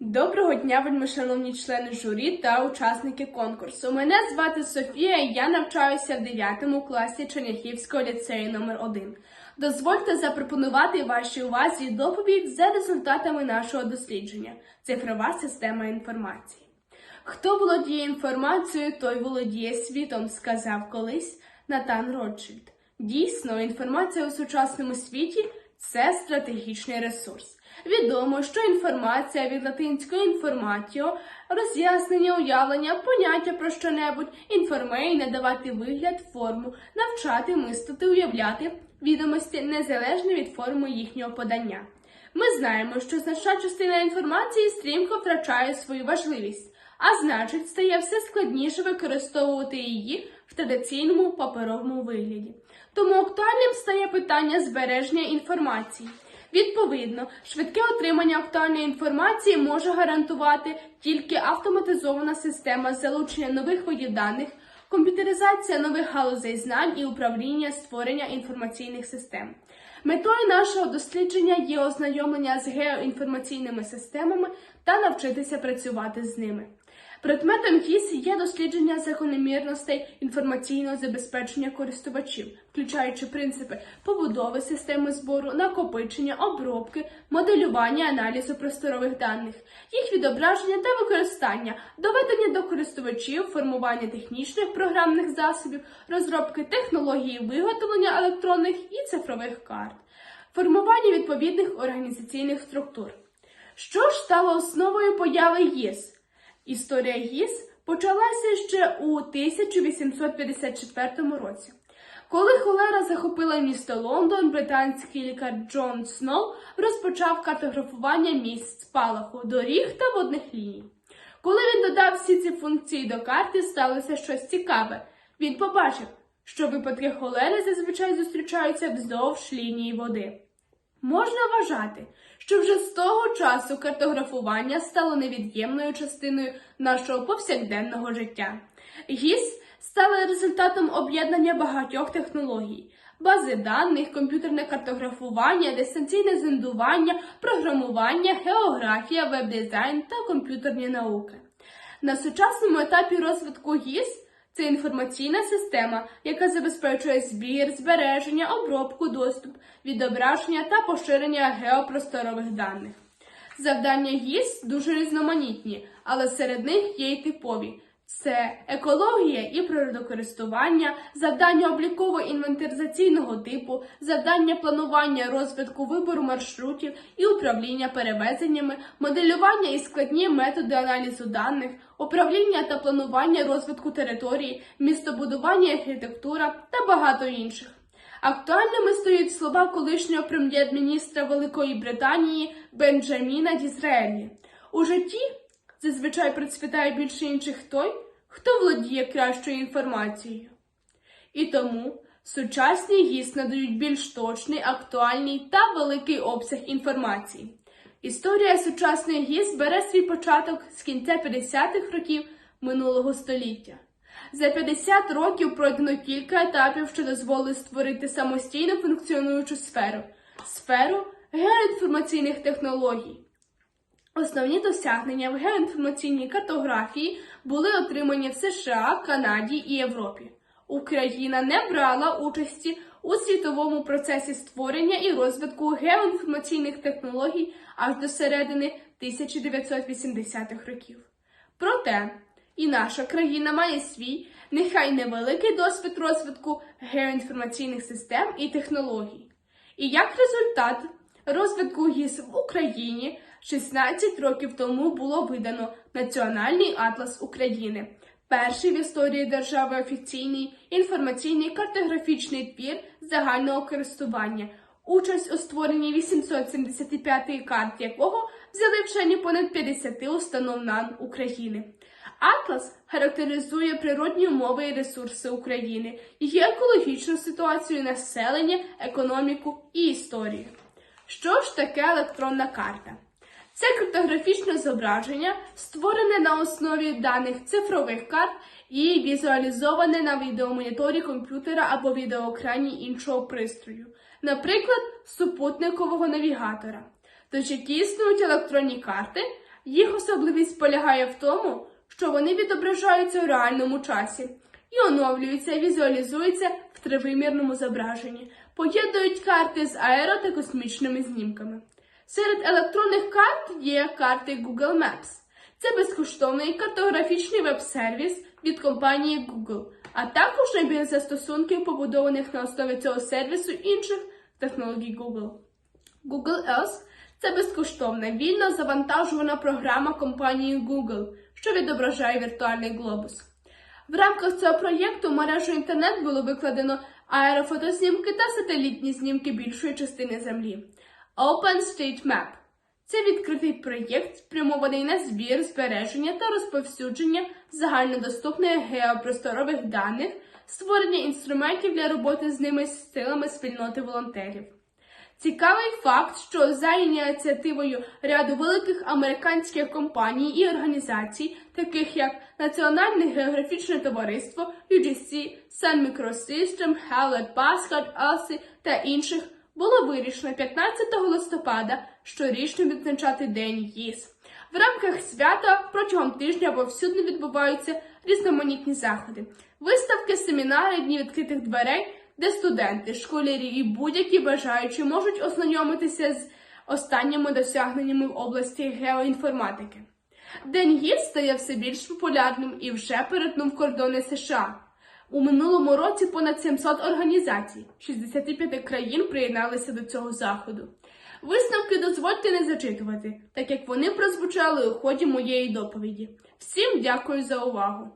Доброго дня, вельми шановні члени журі та учасники конкурсу. Мене звати Софія, і я навчаюся в 9 класі Черняхівського ліцею номер 1 Дозвольте запропонувати вашій увазі доповідь за результатами нашого дослідження цифрова система інформації. Хто володіє інформацією, той володіє світом, сказав колись Натан Ротшильд. Дійсно, інформація у сучасному світі це стратегічний ресурс. Відомо, що інформація від латинської інформатіо, роз'яснення, уявлення, поняття про що-небудь, інформей, надавати вигляд, форму, навчати, мислити, уявляти відомості незалежно від форми їхнього подання. Ми знаємо, що значна частина інформації стрімко втрачає свою важливість, а значить, стає все складніше використовувати її в традиційному паперовому вигляді. Тому актуальним стає питання збереження інформації. Відповідно, швидке отримання актуальної інформації може гарантувати тільки автоматизована система залучення нових видів даних, комп'ютеризація нових галузей знань і управління створення інформаційних систем. Метою нашого дослідження є ознайомлення з геоінформаційними системами та навчитися працювати з ними. Предметом ГІС є дослідження закономірностей інформаційного забезпечення користувачів, включаючи принципи побудови системи збору, накопичення, обробки, моделювання, аналізу просторових даних, їх відображення та використання, доведення до користувачів, формування технічних програмних засобів, розробки технології виготовлення електронних і цифрових карт, формування відповідних організаційних структур. Що ж стало основою появи ЄС? Історія ГІС почалася ще у 1854 році. Коли холера захопила місто Лондон, британський лікар Джон Сноу розпочав картографування місць спалаху, доріг та водних ліній. Коли він додав всі ці функції до карти, сталося щось цікаве. Він побачив, що випадки холери зазвичай зустрічаються вздовж лінії води. Можна вважати, що вже з того часу картографування стало невід'ємною частиною нашого повсякденного життя. ГІС стали результатом об'єднання багатьох технологій. Бази даних, комп'ютерне картографування, дистанційне зондування, програмування, географія, веб-дизайн та комп'ютерні науки. На сучасному етапі розвитку ГІС це інформаційна система, яка забезпечує збір, збереження, обробку, доступ, відображення та поширення геопросторових даних. Завдання ГІС дуже різноманітні, але серед них є й типові. Це екологія і природокористування, завдання обліково-інвентаризаційного типу, завдання планування розвитку вибору маршрутів і управління перевезеннями, моделювання і складні методи аналізу даних, управління та планування розвитку території, містобудування архітектура та багато інших. Актуальними стоять слова колишнього прем'єр-міністра Великої Британії Бенджаміна Дізраелі. У житті зазвичай процвітає більше інших той, хто володіє кращою інформацією. І тому сучасні ГІС надають більш точний, актуальний та великий обсяг інформації. Історія сучасної ГІС бере свій початок з кінця 50-х років минулого століття. За 50 років пройдено кілька етапів, що дозволили створити самостійно функціонуючу сферу сферу геоінформаційних технологій. Основні досягнення в геоінформаційній картографії були отримані в США, Канаді і Європі. Україна не брала участі у світовому процесі створення і розвитку геоінформаційних технологій аж до середини 1980-х років. Проте і наша країна має свій, нехай невеликий досвід розвитку геоінформаційних систем і технологій. І як результат розвитку ГІС в Україні 16 років тому було видано Національний атлас України, перший в історії держави офіційний інформаційний картографічний твір загального користування, участь у створенні 875-ї карт якого взяли вчені понад 50 установ НАН України. Атлас характеризує природні умови і ресурси України, її екологічну ситуацію населення, економіку і історію. Що ж таке електронна карта? Це криптографічне зображення, створене на основі даних цифрових карт і візуалізоване на відеомоніторі комп'ютера або відеоекрані іншого пристрою, наприклад, супутникового навігатора. Тож які існують електронні карти? Їх особливість полягає в тому, що вони відображаються у реальному часі і оновлюються і візуалізуються в тривимірному зображенні, поєднують карти з аеро та космічними знімками. Серед електронних карт є карти Google Maps. Це безкоштовний картографічний веб-сервіс від компанії Google, а також набір застосунків, побудованих на основі цього сервісу інших технологій Google. Google Earth – це безкоштовна вільно завантажувана програма компанії Google, що відображає віртуальний глобус. В рамках цього проєкту мережу інтернет було викладено аерофотознімки та сателітні знімки більшої частини Землі. OpenStreetMap – це відкритий проєкт, спрямований на збір, збереження та розповсюдження загальнодоступних геопросторових даних, створення інструментів для роботи з ними з силами спільноти волонтерів. Цікавий факт, що за ініціативою ряду великих американських компаній і організацій, таких як Національне географічне товариство, UGC, Sun Microsystem, Hewlett Packard, ALSI та інших, було вирішено 15 листопада щорічно відзначати День ЄС. В рамках свята протягом тижня повсюдно відбуваються різноманітні заходи, виставки, семінари, дні відкритих дверей, де студенти, школярі і будь-які бажаючі можуть ознайомитися з останніми досягненнями в області геоінформатики. День ЄС стає все більш популярним і вже перетнув кордони США. У минулому році понад 700 організацій 65 країн приєдналися до цього заходу. Висновки дозвольте не зачитувати, так як вони прозвучали у ході моєї доповіді. Всім дякую за увагу!